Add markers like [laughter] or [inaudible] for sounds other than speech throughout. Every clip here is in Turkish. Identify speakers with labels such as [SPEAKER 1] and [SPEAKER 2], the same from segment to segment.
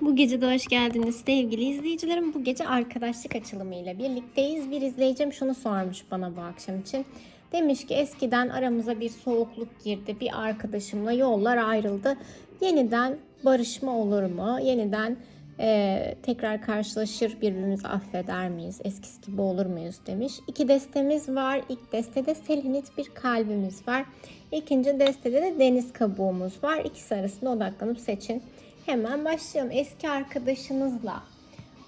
[SPEAKER 1] Bu gece de hoş geldiniz sevgili izleyicilerim. Bu gece arkadaşlık açılımıyla birlikteyiz. Bir izleyicim şunu sormuş bana bu akşam için. Demiş ki eskiden aramıza bir soğukluk girdi. Bir arkadaşımla yollar ayrıldı. Yeniden barışma olur mu? Yeniden e, tekrar karşılaşır birbirimizi affeder miyiz? Eskisi gibi olur muyuz demiş. İki destemiz var. İlk destede selenit bir kalbimiz var. İkinci destede de deniz kabuğumuz var. İkisi arasında odaklanıp seçin. Hemen başlayalım. Eski arkadaşınızla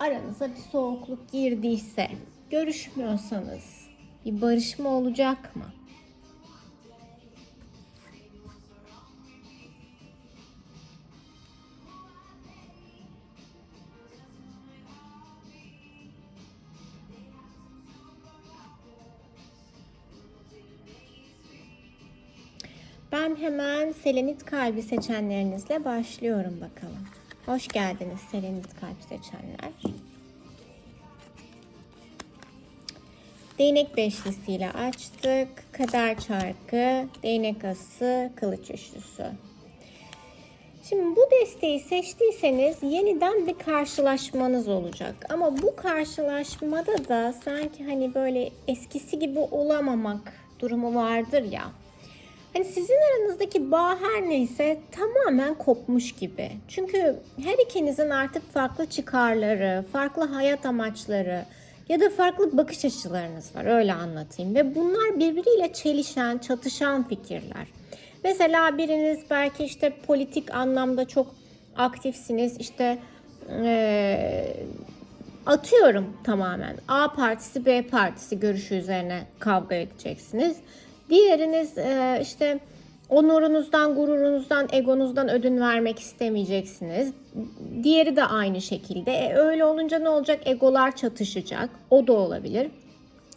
[SPEAKER 1] aranıza bir soğukluk girdiyse, görüşmüyorsanız bir barışma olacak mı? Ben hemen selenit kalbi seçenlerinizle başlıyorum bakalım. Hoş geldiniz selenit kalp seçenler. Değnek beşlisiyle açtık. Kader çarkı, değnek ası, kılıç üçlüsü. Şimdi bu desteği seçtiyseniz yeniden bir karşılaşmanız olacak. Ama bu karşılaşmada da sanki hani böyle eskisi gibi olamamak durumu vardır ya. Hani sizin aranızdaki bağ her neyse tamamen kopmuş gibi. Çünkü her ikinizin artık farklı çıkarları, farklı hayat amaçları ya da farklı bakış açılarınız var öyle anlatayım. Ve bunlar birbiriyle çelişen, çatışan fikirler. Mesela biriniz belki işte politik anlamda çok aktifsiniz. İşte eee, atıyorum tamamen A partisi B partisi görüşü üzerine kavga edeceksiniz. Diğeriniz e, işte onurunuzdan, gururunuzdan, egonuzdan ödün vermek istemeyeceksiniz. Diğeri de aynı şekilde. E, öyle olunca ne olacak? Egolar çatışacak. O da olabilir.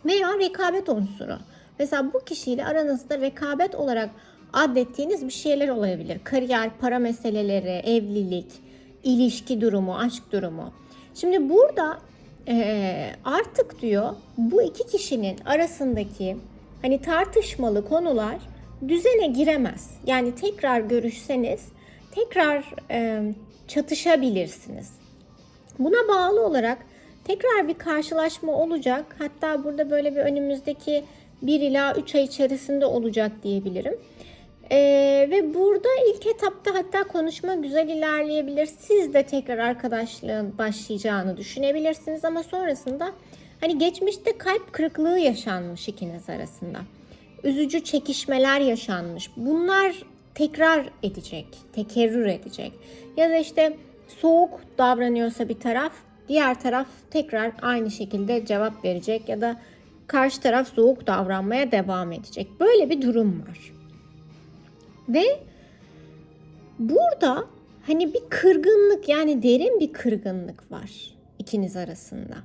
[SPEAKER 1] Veya rekabet unsuru. Mesela bu kişiyle aranızda rekabet olarak adettiğiniz bir şeyler olabilir. Kariyer, para meseleleri, evlilik, ilişki durumu, aşk durumu. Şimdi burada e, artık diyor bu iki kişinin arasındaki hani tartışmalı konular düzene giremez. Yani tekrar görüşseniz tekrar e, çatışabilirsiniz. Buna bağlı olarak tekrar bir karşılaşma olacak. Hatta burada böyle bir önümüzdeki 1 ila 3 ay içerisinde olacak diyebilirim. Ee, ve burada ilk etapta hatta konuşma güzel ilerleyebilir. Siz de tekrar arkadaşlığın başlayacağını düşünebilirsiniz ama sonrasında hani geçmişte kalp kırıklığı yaşanmış ikiniz arasında. Üzücü çekişmeler yaşanmış. Bunlar tekrar edecek, tekerrür edecek. Ya da işte soğuk davranıyorsa bir taraf, diğer taraf tekrar aynı şekilde cevap verecek ya da karşı taraf soğuk davranmaya devam edecek. Böyle bir durum var. Ve burada hani bir kırgınlık yani derin bir kırgınlık var ikiniz arasında.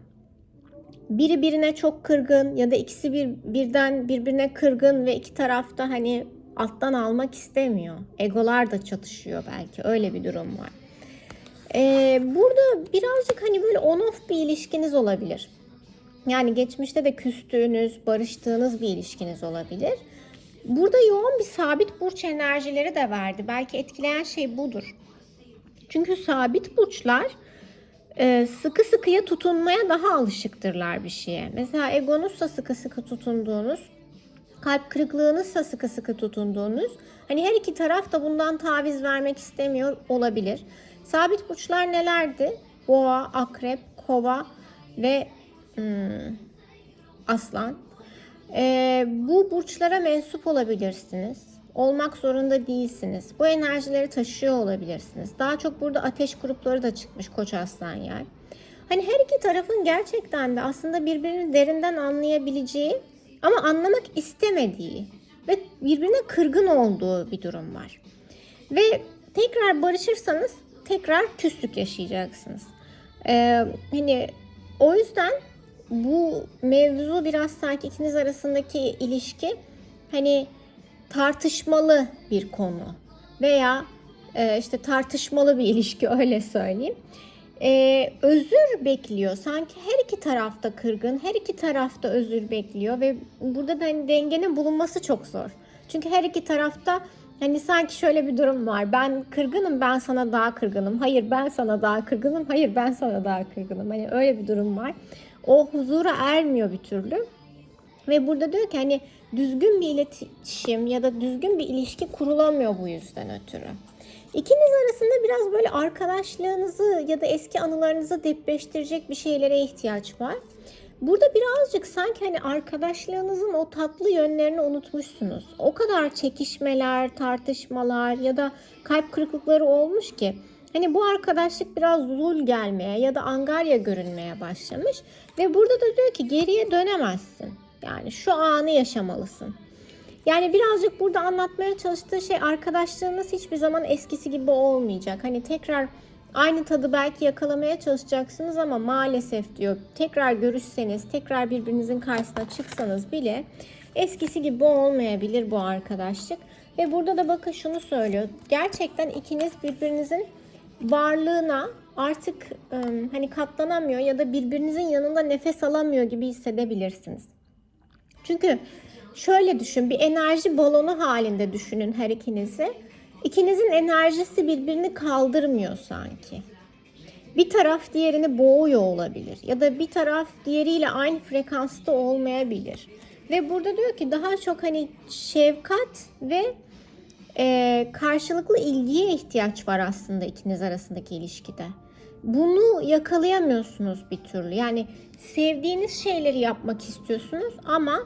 [SPEAKER 1] Biri birine çok kırgın ya da ikisi bir birden birbirine kırgın ve iki tarafta hani alttan almak istemiyor. Egolar da çatışıyor belki öyle bir durum var. Ee, burada birazcık hani böyle on off bir ilişkiniz olabilir. Yani geçmişte de küstüğünüz, barıştığınız bir ilişkiniz olabilir. Burada yoğun bir sabit burç enerjileri de verdi. Belki etkileyen şey budur. Çünkü sabit burçlar e, sıkı sıkıya tutunmaya daha alışıktırlar bir şeye. Mesela egonuzsa sıkı sıkı tutunduğunuz, kalp kırıklığınızsa sıkı sıkı tutunduğunuz, hani her iki taraf da bundan taviz vermek istemiyor olabilir. Sabit burçlar nelerdi? Boğa, akrep, kova ve hmm, aslan. Ee, bu burçlara mensup olabilirsiniz. Olmak zorunda değilsiniz. Bu enerjileri taşıyor olabilirsiniz. Daha çok burada ateş grupları da çıkmış Koç Aslan Yay. Hani her iki tarafın gerçekten de aslında birbirini derinden anlayabileceği ama anlamak istemediği ve birbirine kırgın olduğu bir durum var. Ve tekrar barışırsanız tekrar küslük yaşayacaksınız. Ee, hani o yüzden bu mevzu biraz sanki ikiniz arasındaki ilişki hani tartışmalı bir konu veya e, işte tartışmalı bir [laughs] ilişki öyle söyleyeyim. E, özür bekliyor. Sanki her iki tarafta kırgın, her iki tarafta özür bekliyor ve burada da hani dengenin bulunması çok zor. Çünkü her iki tarafta Hani sanki şöyle bir durum var. Ben kırgınım, ben sana daha kırgınım. Hayır ben sana daha kırgınım. Hayır ben sana daha kırgınım. Hani öyle bir durum var. O huzura ermiyor bir türlü. Ve burada diyor ki hani düzgün bir iletişim ya da düzgün bir ilişki kurulamıyor bu yüzden ötürü. İkiniz arasında biraz böyle arkadaşlığınızı ya da eski anılarınızı depreştirecek bir şeylere ihtiyaç var. Burada birazcık sanki hani arkadaşlığınızın o tatlı yönlerini unutmuşsunuz. O kadar çekişmeler, tartışmalar ya da kalp kırıklıkları olmuş ki hani bu arkadaşlık biraz zul gelmeye ya da angarya görünmeye başlamış ve burada da diyor ki geriye dönemezsin. Yani şu anı yaşamalısın. Yani birazcık burada anlatmaya çalıştığı şey arkadaşlığınız hiçbir zaman eskisi gibi olmayacak. Hani tekrar aynı tadı belki yakalamaya çalışacaksınız ama maalesef diyor tekrar görüşseniz, tekrar birbirinizin karşısına çıksanız bile eskisi gibi olmayabilir bu arkadaşlık. Ve burada da bakın şunu söylüyor. Gerçekten ikiniz birbirinizin varlığına artık ım, hani katlanamıyor ya da birbirinizin yanında nefes alamıyor gibi hissedebilirsiniz. Çünkü şöyle düşün bir enerji balonu halinde düşünün her ikinizi. İkinizin enerjisi birbirini kaldırmıyor sanki. Bir taraf diğerini boğuyor olabilir ya da bir taraf diğeriyle aynı frekansta olmayabilir. Ve burada diyor ki daha çok hani şefkat ve e, karşılıklı ilgiye ihtiyaç var aslında ikiniz arasındaki ilişkide. Bunu yakalayamıyorsunuz bir türlü. Yani sevdiğiniz şeyleri yapmak istiyorsunuz ama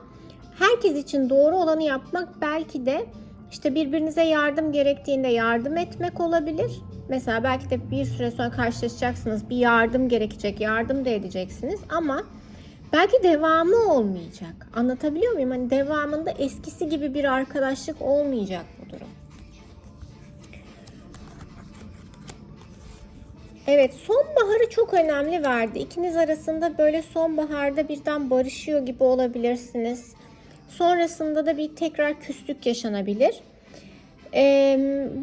[SPEAKER 1] herkes için doğru olanı yapmak belki de işte birbirinize yardım gerektiğinde yardım etmek olabilir. Mesela belki de bir süre sonra karşılaşacaksınız. Bir yardım gerekecek, yardım da edeceksiniz ama belki devamı olmayacak. Anlatabiliyor muyum? Hani devamında eskisi gibi bir arkadaşlık olmayacak bu durum. Evet sonbaharı çok önemli verdi. İkiniz arasında böyle sonbaharda birden barışıyor gibi olabilirsiniz. Sonrasında da bir tekrar küslük yaşanabilir.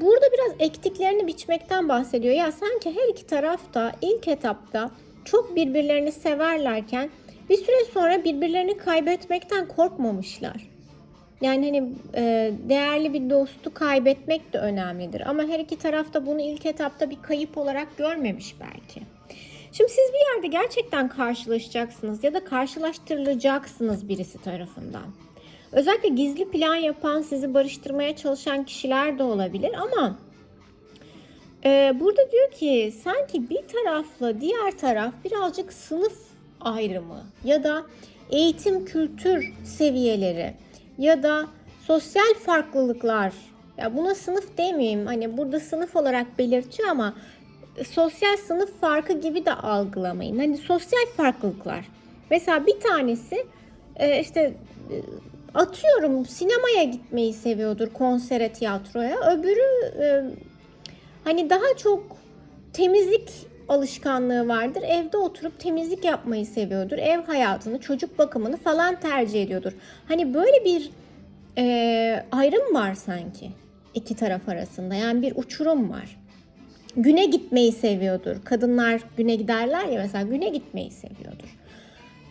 [SPEAKER 1] Burada biraz ektiklerini biçmekten bahsediyor. Ya sanki her iki taraf da ilk etapta çok birbirlerini severlerken bir süre sonra birbirlerini kaybetmekten korkmamışlar. Yani hani değerli bir dostu kaybetmek de önemlidir. Ama her iki tarafta bunu ilk etapta bir kayıp olarak görmemiş belki. Şimdi siz bir yerde gerçekten karşılaşacaksınız ya da karşılaştırılacaksınız birisi tarafından. Özellikle gizli plan yapan, sizi barıştırmaya çalışan kişiler de olabilir ama e, burada diyor ki sanki bir tarafla diğer taraf birazcık sınıf ayrımı ya da eğitim kültür seviyeleri ya da sosyal farklılıklar ya buna sınıf demeyeyim hani burada sınıf olarak belirtiyor ama sosyal sınıf farkı gibi de algılamayın. Hani sosyal farklılıklar. Mesela bir tanesi e, işte e, atıyorum sinemaya gitmeyi seviyordur konsere, tiyatroya. Öbürü e, hani daha çok temizlik alışkanlığı vardır. Evde oturup temizlik yapmayı seviyordur. Ev hayatını, çocuk bakımını falan tercih ediyordur. Hani böyle bir e, ayrım var sanki iki taraf arasında. Yani bir uçurum var. Güne gitmeyi seviyordur. Kadınlar güne giderler ya mesela güne gitmeyi seviyordur.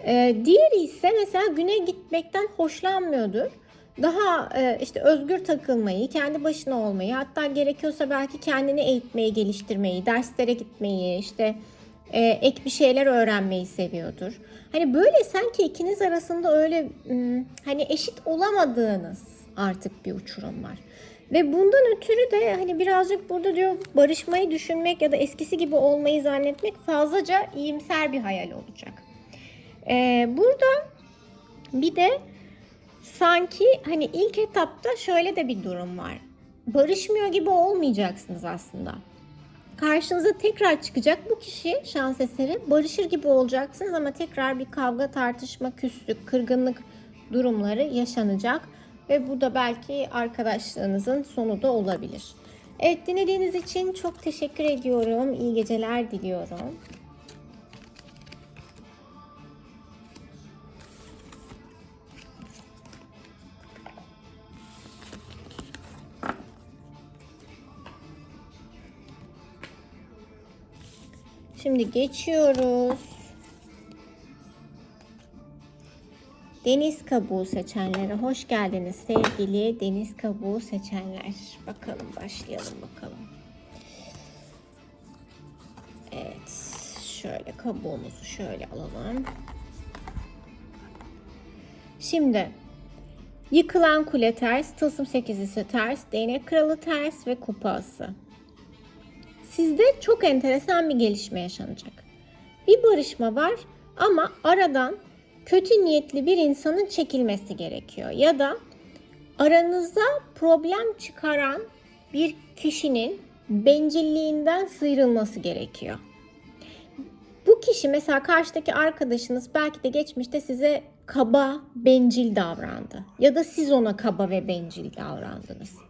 [SPEAKER 1] E, diğeri ise mesela güne gitmekten hoşlanmıyordur. Daha e, işte özgür takılmayı, kendi başına olmayı, hatta gerekiyorsa belki kendini eğitmeyi, geliştirmeyi, derslere gitmeyi, işte e, ek bir şeyler öğrenmeyi seviyordur. Hani böyle sanki ikiniz arasında öyle m, hani eşit olamadığınız artık bir uçurum var. Ve bundan ötürü de hani birazcık burada diyor barışmayı düşünmek ya da eskisi gibi olmayı zannetmek fazlaca iyimser bir hayal olacak. Ee, burada bir de sanki hani ilk etapta şöyle de bir durum var. Barışmıyor gibi olmayacaksınız aslında. Karşınıza tekrar çıkacak bu kişi şans eseri barışır gibi olacaksınız ama tekrar bir kavga, tartışma, küslük, kırgınlık durumları yaşanacak ve bu da belki arkadaşlığınızın sonu da olabilir. Evet dinlediğiniz için çok teşekkür ediyorum. İyi geceler diliyorum. Şimdi geçiyoruz. Deniz kabuğu seçenlere hoş geldiniz sevgili deniz kabuğu seçenler. Bakalım başlayalım bakalım. Evet şöyle kabuğumuzu şöyle alalım. Şimdi yıkılan kule ters, tılsım sekizlisi ters, değnek kralı ters ve kupası. Sizde çok enteresan bir gelişme yaşanacak. Bir barışma var ama aradan kötü niyetli bir insanın çekilmesi gerekiyor. Ya da aranızda problem çıkaran bir kişinin bencilliğinden sıyrılması gerekiyor. Bu kişi mesela karşıdaki arkadaşınız belki de geçmişte size kaba, bencil davrandı. Ya da siz ona kaba ve bencil davrandınız.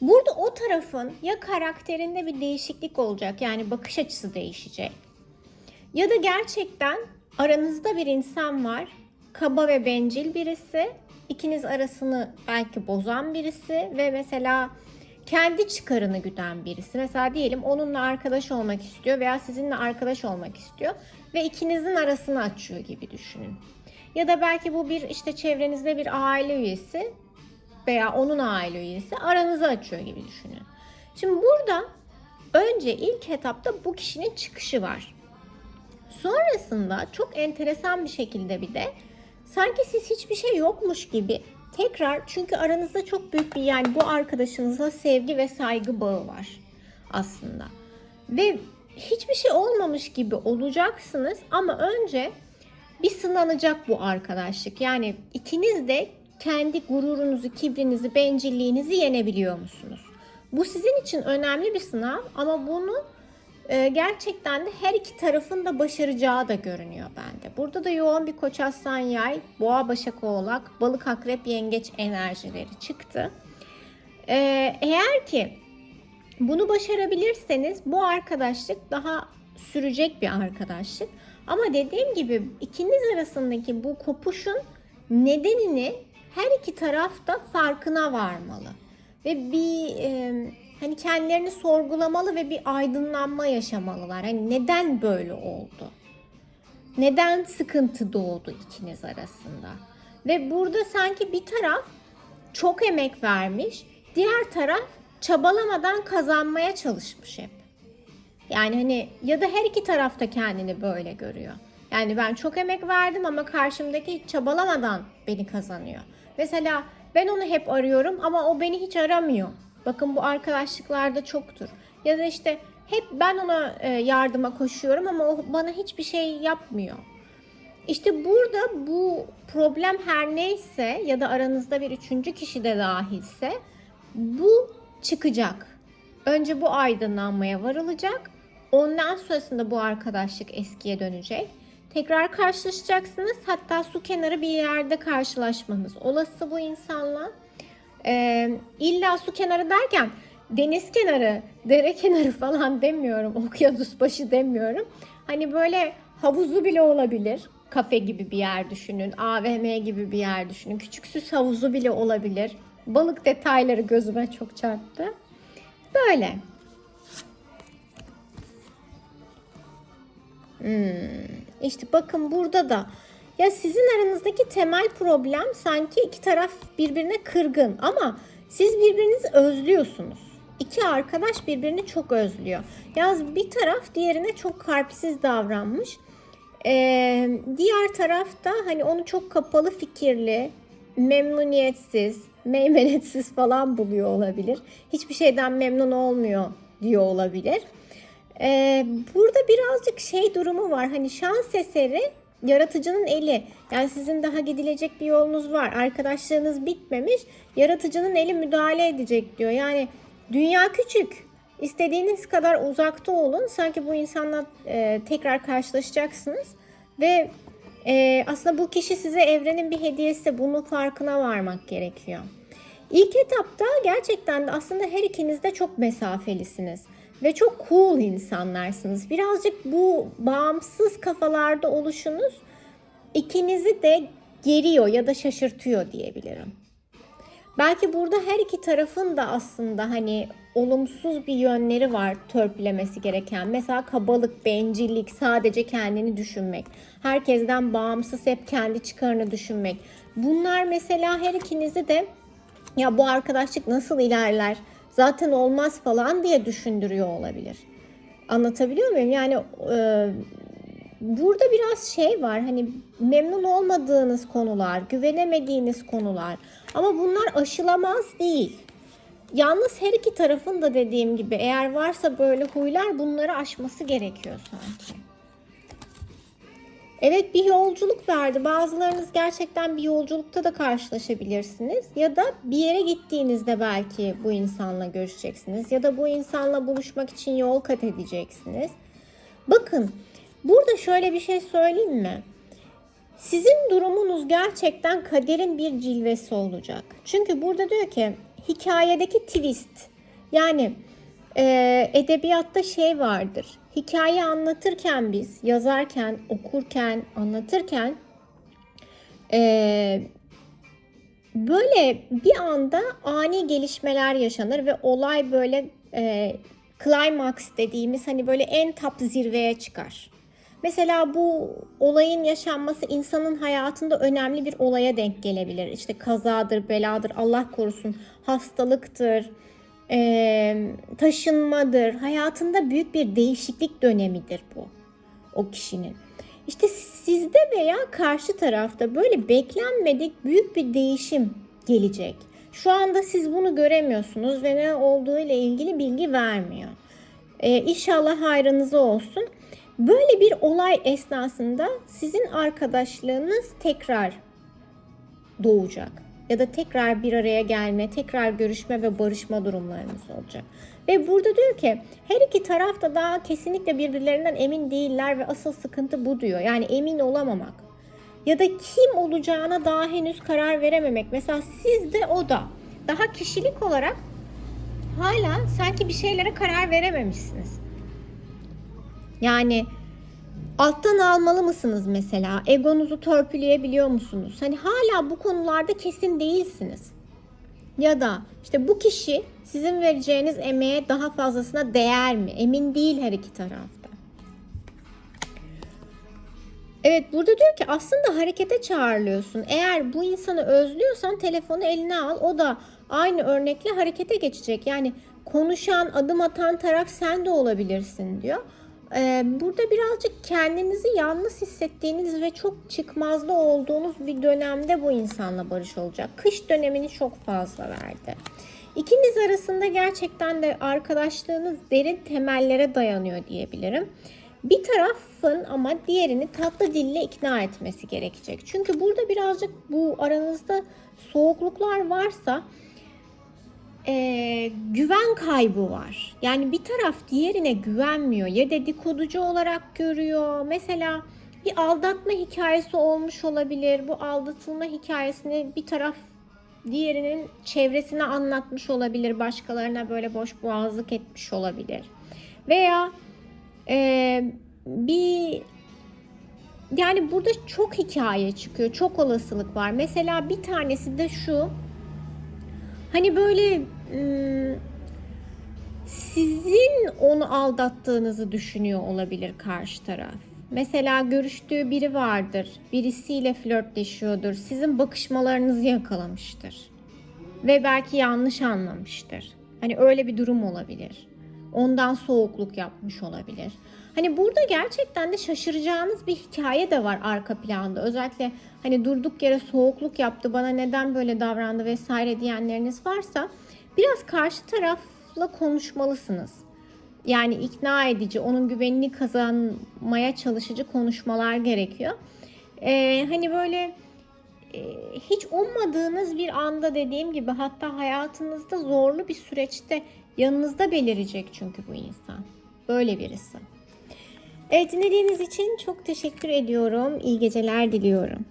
[SPEAKER 1] Burada o tarafın ya karakterinde bir değişiklik olacak yani bakış açısı değişecek. Ya da gerçekten aranızda bir insan var. Kaba ve bencil birisi. ikiniz arasını belki bozan birisi ve mesela kendi çıkarını güden birisi. Mesela diyelim onunla arkadaş olmak istiyor veya sizinle arkadaş olmak istiyor ve ikinizin arasını açıyor gibi düşünün. Ya da belki bu bir işte çevrenizde bir aile üyesi veya onun aile üyesi aranızı açıyor gibi düşünün. Şimdi burada önce ilk etapta bu kişinin çıkışı var. Sonrasında çok enteresan bir şekilde bir de sanki siz hiçbir şey yokmuş gibi tekrar çünkü aranızda çok büyük bir yani bu arkadaşınızla sevgi ve saygı bağı var aslında. Ve hiçbir şey olmamış gibi olacaksınız ama önce bir sınanacak bu arkadaşlık. Yani ikiniz de kendi gururunuzu, kibrinizi, bencilliğinizi yenebiliyor musunuz? Bu sizin için önemli bir sınav ama bunu e, gerçekten de her iki tarafın da başaracağı da görünüyor bende. Burada da yoğun bir koç aslan yay, boğa başak oğlak, balık akrep yengeç enerjileri çıktı. E, eğer ki bunu başarabilirseniz bu arkadaşlık daha sürecek bir arkadaşlık. Ama dediğim gibi ikiniz arasındaki bu kopuşun nedenini her iki taraf da farkına varmalı. Ve bir e, hani kendilerini sorgulamalı ve bir aydınlanma yaşamalılar. Hani neden böyle oldu? Neden sıkıntı doğdu ikiniz arasında? Ve burada sanki bir taraf çok emek vermiş, diğer taraf çabalamadan kazanmaya çalışmış hep. Yani hani ya da her iki tarafta kendini böyle görüyor. Yani ben çok emek verdim ama karşımdaki hiç çabalamadan beni kazanıyor. Mesela ben onu hep arıyorum ama o beni hiç aramıyor. Bakın bu arkadaşlıklarda çoktur. Ya da işte hep ben ona e, yardıma koşuyorum ama o bana hiçbir şey yapmıyor. İşte burada bu problem her neyse ya da aranızda bir üçüncü kişi de dahilse bu çıkacak. Önce bu aydınlanmaya varılacak. Ondan sonrasında bu arkadaşlık eskiye dönecek. Tekrar karşılaşacaksınız. Hatta su kenarı bir yerde karşılaşmanız olası bu insanla. Ee, illa su kenarı derken deniz kenarı, dere kenarı falan demiyorum. Okyanus başı demiyorum. Hani böyle havuzu bile olabilir. Kafe gibi bir yer düşünün. AVM gibi bir yer düşünün. Küçük süs havuzu bile olabilir. Balık detayları gözüme çok çarptı. Böyle. Hmm. İşte bakın burada da ya sizin aranızdaki temel problem sanki iki taraf birbirine kırgın ama siz birbirinizi özlüyorsunuz. İki arkadaş birbirini çok özlüyor. Yalnız bir taraf diğerine çok kalpsiz davranmış. Ee, diğer tarafta hani onu çok kapalı fikirli, memnuniyetsiz, meymenetsiz falan buluyor olabilir. Hiçbir şeyden memnun olmuyor diyor olabilir. Ee, burada birazcık şey durumu var. Hani şans eseri yaratıcının eli. Yani sizin daha gidilecek bir yolunuz var. Arkadaşlarınız bitmemiş. Yaratıcının eli müdahale edecek diyor. Yani dünya küçük. İstediğiniz kadar uzakta olun. Sanki bu insanla e, tekrar karşılaşacaksınız. Ve e, aslında bu kişi size evrenin bir hediyesi. Bunun farkına varmak gerekiyor. İlk etapta gerçekten de aslında her ikiniz de çok mesafelisiniz ve çok cool insanlarsınız. Birazcık bu bağımsız kafalarda oluşunuz ikinizi de geriyor ya da şaşırtıyor diyebilirim. Belki burada her iki tarafın da aslında hani olumsuz bir yönleri var törpülemesi gereken. Mesela kabalık, bencillik, sadece kendini düşünmek. Herkesten bağımsız hep kendi çıkarını düşünmek. Bunlar mesela her ikinizi de ya bu arkadaşlık nasıl ilerler? Zaten olmaz falan diye düşündürüyor olabilir. Anlatabiliyor muyum? Yani e, burada biraz şey var. Hani memnun olmadığınız konular, güvenemediğiniz konular. Ama bunlar aşılamaz değil. Yalnız her iki tarafın da dediğim gibi eğer varsa böyle huylar bunları aşması gerekiyor sanki. Evet bir yolculuk verdi. Bazılarınız gerçekten bir yolculukta da karşılaşabilirsiniz. Ya da bir yere gittiğinizde belki bu insanla görüşeceksiniz. Ya da bu insanla buluşmak için yol kat edeceksiniz. Bakın burada şöyle bir şey söyleyeyim mi? Sizin durumunuz gerçekten kaderin bir cilvesi olacak. Çünkü burada diyor ki hikayedeki twist yani e, edebiyatta şey vardır. Hikaye anlatırken biz yazarken, okurken, anlatırken e, böyle bir anda ani gelişmeler yaşanır ve olay böyle e, climax dediğimiz hani böyle en top zirveye çıkar. Mesela bu olayın yaşanması insanın hayatında önemli bir olaya denk gelebilir. İşte kazadır, beladır, Allah korusun, hastalıktır, e, taşınmadır. Hayatında büyük bir değişiklik dönemidir bu o kişinin. İşte sizde veya karşı tarafta böyle beklenmedik büyük bir değişim gelecek. Şu anda siz bunu göremiyorsunuz ve ne olduğu ile ilgili bilgi vermiyor. Ee, inşallah hayrınıza olsun. Böyle bir olay esnasında sizin arkadaşlığınız tekrar doğacak. Ya da tekrar bir araya gelme, tekrar görüşme ve barışma durumlarınız olacak. Ve burada diyor ki her iki taraf da daha kesinlikle birbirlerinden emin değiller ve asıl sıkıntı bu diyor. Yani emin olamamak. Ya da kim olacağına daha henüz karar verememek. Mesela siz de o da. Daha kişilik olarak hala sanki bir şeylere karar verememişsiniz. Yani alttan almalı mısınız mesela? Egonuzu törpüleyebiliyor musunuz? Hani hala bu konularda kesin değilsiniz. Ya da işte bu kişi sizin vereceğiniz emeğe daha fazlasına değer mi? Emin değil her iki tarafta. Evet burada diyor ki aslında harekete çağrılıyorsun. Eğer bu insanı özlüyorsan telefonu eline al. O da aynı örnekle harekete geçecek. Yani konuşan, adım atan taraf sen de olabilirsin diyor. Ee, burada birazcık kendinizi yalnız hissettiğiniz ve çok çıkmazda olduğunuz bir dönemde bu insanla barış olacak. Kış dönemini çok fazla verdi. İkiniz arasında gerçekten de arkadaşlığınız derin temellere dayanıyor diyebilirim. Bir tarafın ama diğerini tatlı dille ikna etmesi gerekecek. Çünkü burada birazcık bu aranızda soğukluklar varsa e, güven kaybı var. Yani bir taraf diğerine güvenmiyor ya dedikoducu olarak görüyor. Mesela bir aldatma hikayesi olmuş olabilir. Bu aldatılma hikayesini bir taraf diğerinin çevresine anlatmış olabilir. Başkalarına böyle boş boğazlık etmiş olabilir. Veya e, bir yani burada çok hikaye çıkıyor. Çok olasılık var. Mesela bir tanesi de şu. Hani böyle sizin onu aldattığınızı düşünüyor olabilir karşı taraf. Mesela görüştüğü biri vardır. Birisiyle flörtleşiyordur. Sizin bakışmalarınızı yakalamıştır. Ve belki yanlış anlamıştır. Hani öyle bir durum olabilir. Ondan soğukluk yapmış olabilir. Hani burada gerçekten de şaşıracağınız bir hikaye de var arka planda. Özellikle hani durduk yere soğukluk yaptı, bana neden böyle davrandı vesaire diyenleriniz varsa biraz karşı tarafla konuşmalısınız. Yani ikna edici, onun güvenini kazanmaya çalışıcı konuşmalar gerekiyor. Ee, hani böyle e, hiç ummadığınız bir anda dediğim gibi hatta hayatınızda zorlu bir süreçte yanınızda belirecek çünkü bu insan. Böyle birisi. Evet dinlediğiniz için çok teşekkür ediyorum. İyi geceler diliyorum.